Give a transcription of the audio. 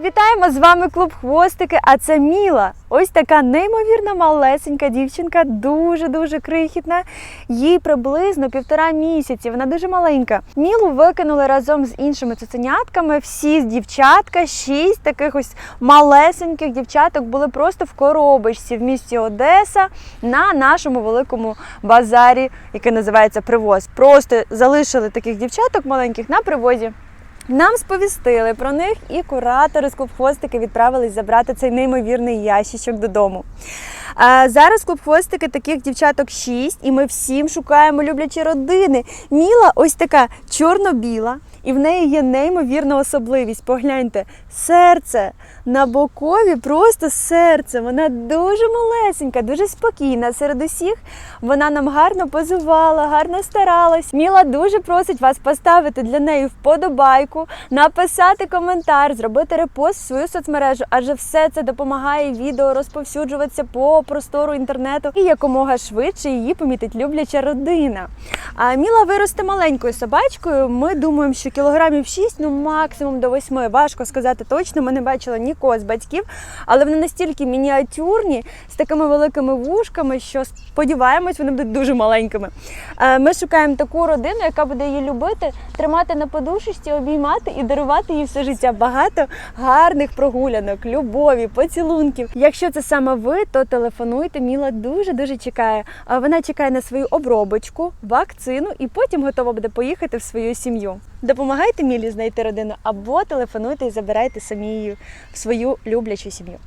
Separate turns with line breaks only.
Вітаємо з вами клуб Хвостики. А це Міла. Ось така неймовірно малесенька дівчинка, дуже дуже крихітна. Їй приблизно півтора місяці. Вона дуже маленька. Мілу викинули разом з іншими цуценятками. Всі дівчатка, шість таких ось малесеньких дівчаток були просто в коробочці в місті Одеса на нашому великому базарі, який називається Привоз. Просто залишили таких дівчаток маленьких на привозі. Нам сповістили про них, і куратори з клуб хвостики відправились забрати цей неймовірний ящичок додому. А зараз клуб хвостики таких дівчаток шість, і ми всім шукаємо люблячі родини. Міла ось така чорно-біла, і в неї є неймовірна особливість. Погляньте, серце на бокові, просто серце. Вона дуже малесенька, дуже спокійна. Серед усіх вона нам гарно позувала, гарно старалась. Міла дуже просить вас поставити для неї вподобайку, написати коментар, зробити репост в свою соцмережу, адже все це допомагає відео розповсюджуватися по простору інтернету і якомога швидше її помітить любляча родина. А Міла виросте маленькою собачкою. Ми думаємо, що кілограмів 6, ну максимум до 8. Важко сказати точно. Ми не бачили нікого з батьків, але вони настільки мініатюрні з такими великими вушками, що сподіваємось, вони будуть дуже маленькими. Е, Ми шукаємо таку родину, яка буде її любити, тримати на подушечці, обіймати і дарувати їй все життя багато гарних прогулянок, любові, поцілунків. Якщо це саме ви, то телефонуйте. Міла дуже дуже чекає. Вона чекає на свою обробочку, вакцину і потім готова буде поїхати в свою сім'ю. Допомагайте Мілі знайти родину або телефонуйте і забирайте самі її в свою люблячу сім'ю.